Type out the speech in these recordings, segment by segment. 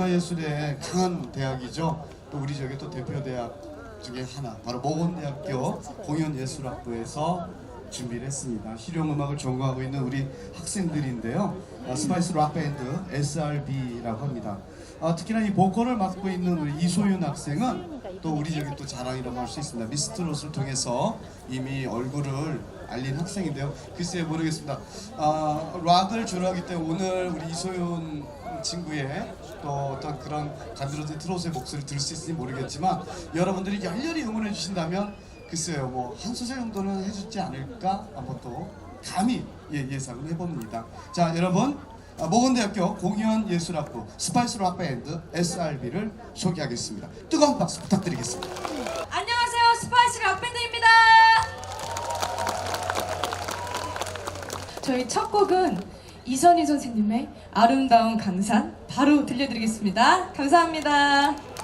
문화예술의 강한 대학이죠. 또 우리 저기 또 대표 대학 중에 하나 바로 모건대학교 공연예술학부에서 준비를 했습니다. 실용음악을 전공하고 있는 우리 학생들인데요. 아, 스파이스 락 밴드 SRB라고 합니다. 아, 특히나 이 보컬을 맡고 있는 우리 이소윤 학생은 또 우리 저기 또 자랑이라고 할 수 있습니다. 미스트롯을 통해서 이미 얼굴을 알린 학생인데요. 글쎄 모르겠습니다. 아, 락을 좋아하기 때문에 오늘 우리 이소윤 친구의 또 어떤 그런 간드러진 트롯의 목소리를 들을 수 있을지 모르겠지만 여러분들이 열렬히 응원해 주신다면 글쎄요 뭐 한 소절 정도는 해주지 않을까 한번 또 감히 예, 예상을 해봅니다. 자 여러분 아, 모건대학교 공연예술학부 스파이스 락 밴드 SRB를 소개하겠습니다. 뜨거운 박수 부탁드리겠습니다. 안녕하세요 스파이시 락밴드입니다 저희 첫 곡은 이선희 선생님의 아름다운 강산 바로 들려드리겠습니다. 감사합니다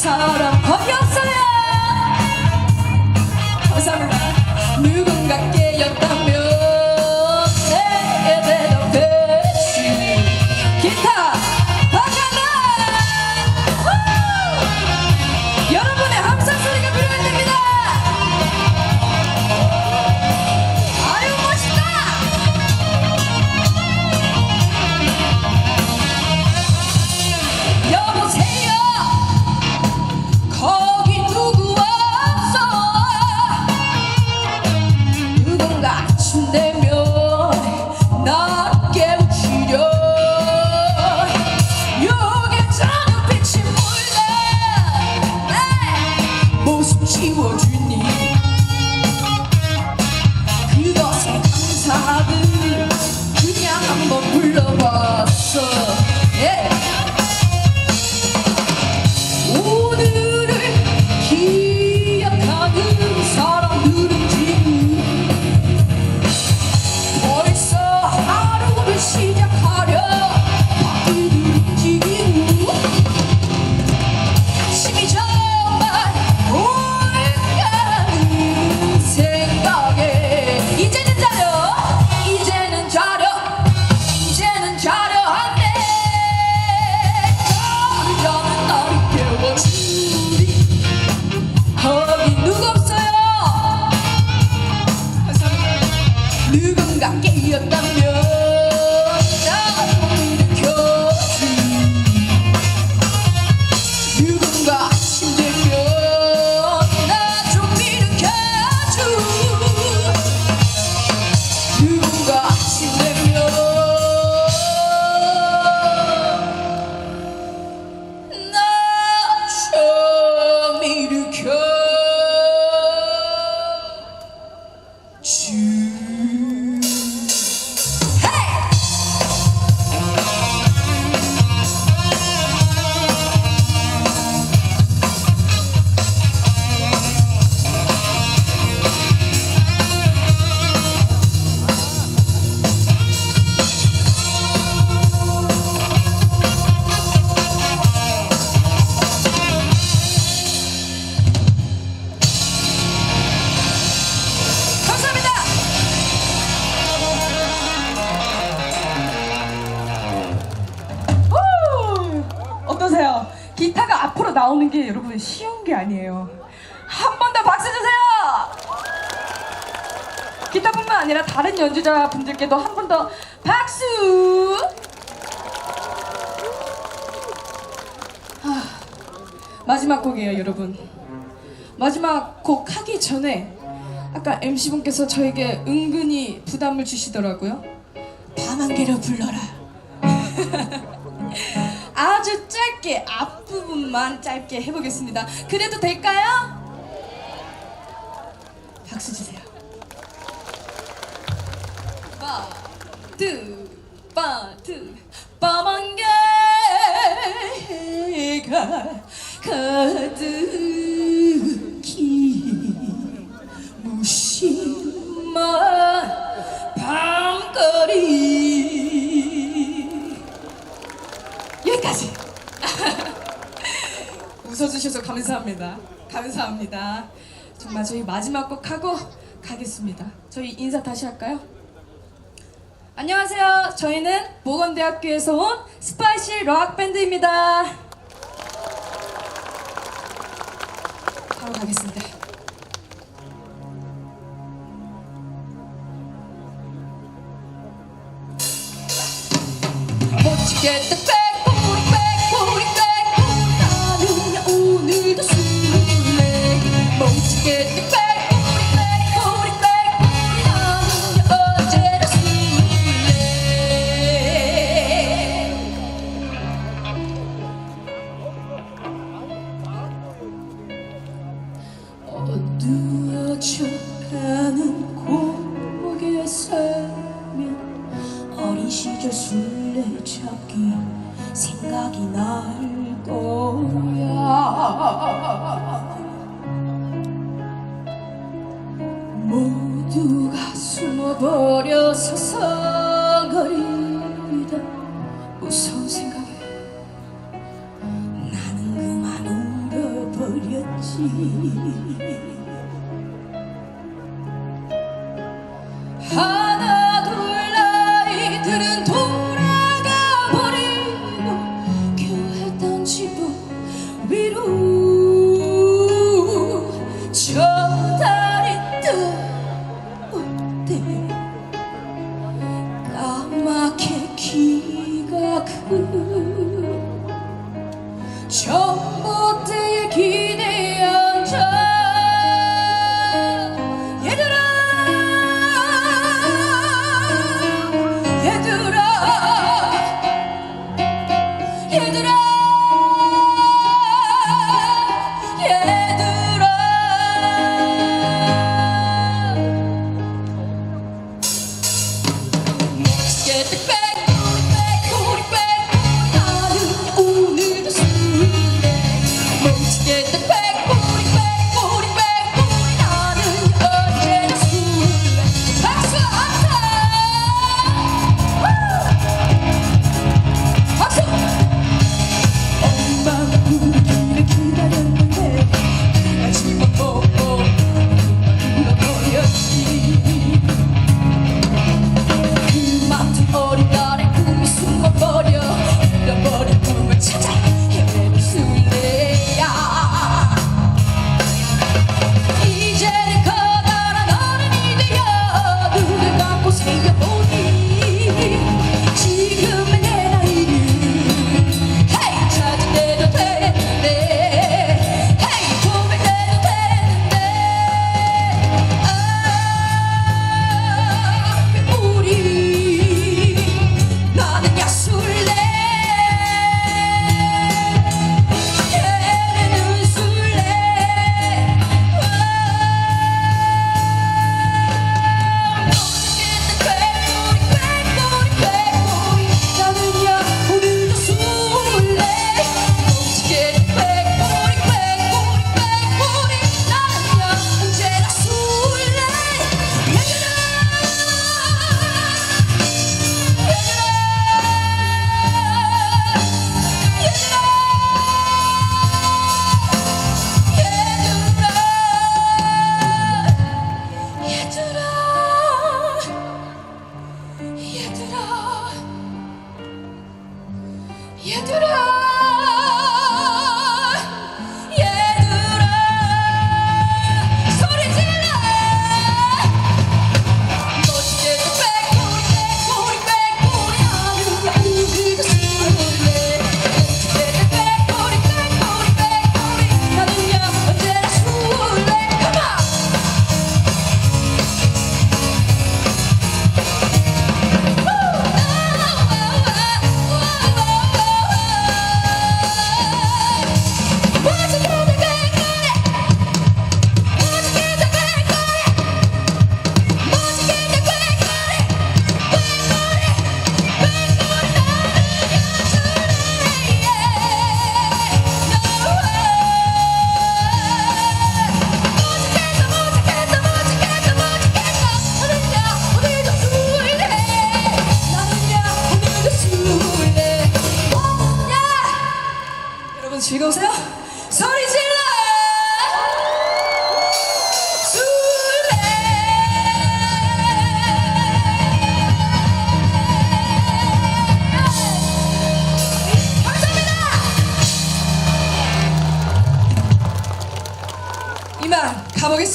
사람 거의 없어요. 감사합니다 누군가 不熟我距离 다른 연주자분들께도 한 번 더 박수! 마지막 곡이에요, 여러분. 마지막 곡 하기 전에 아까 MC분께서 저에게 은근히 부담을 주시더라고요. 밤안개로 불러라. 아주 짧게 앞부분만 짧게 해보겠습니다. 그래도 될까요? 가득히 무심한 밤거리. 여기까지. 웃어주셔서 감사합니다. 감사합니다. 정말 저희 마지막 곡 하고 가겠습니다. 저희 인사 다시 할까요? 안녕하세요. 저희는 모건대학교에서 온 스파이시 락 밴드입니다 바로 가겠습니다 어두워져가는 고개 서면 어린 시절 술래잡기 생각이 날 거야. 모두가 숨어버 하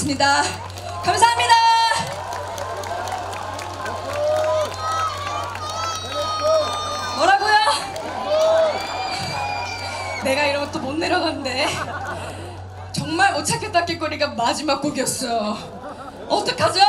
가보겠습니다. 감사합니다. 뭐라고요? 내가 이러면 또 못 내려간대. 정말 못 찾겠다 낄거리가 마지막 곡이었어. 어떡하죠?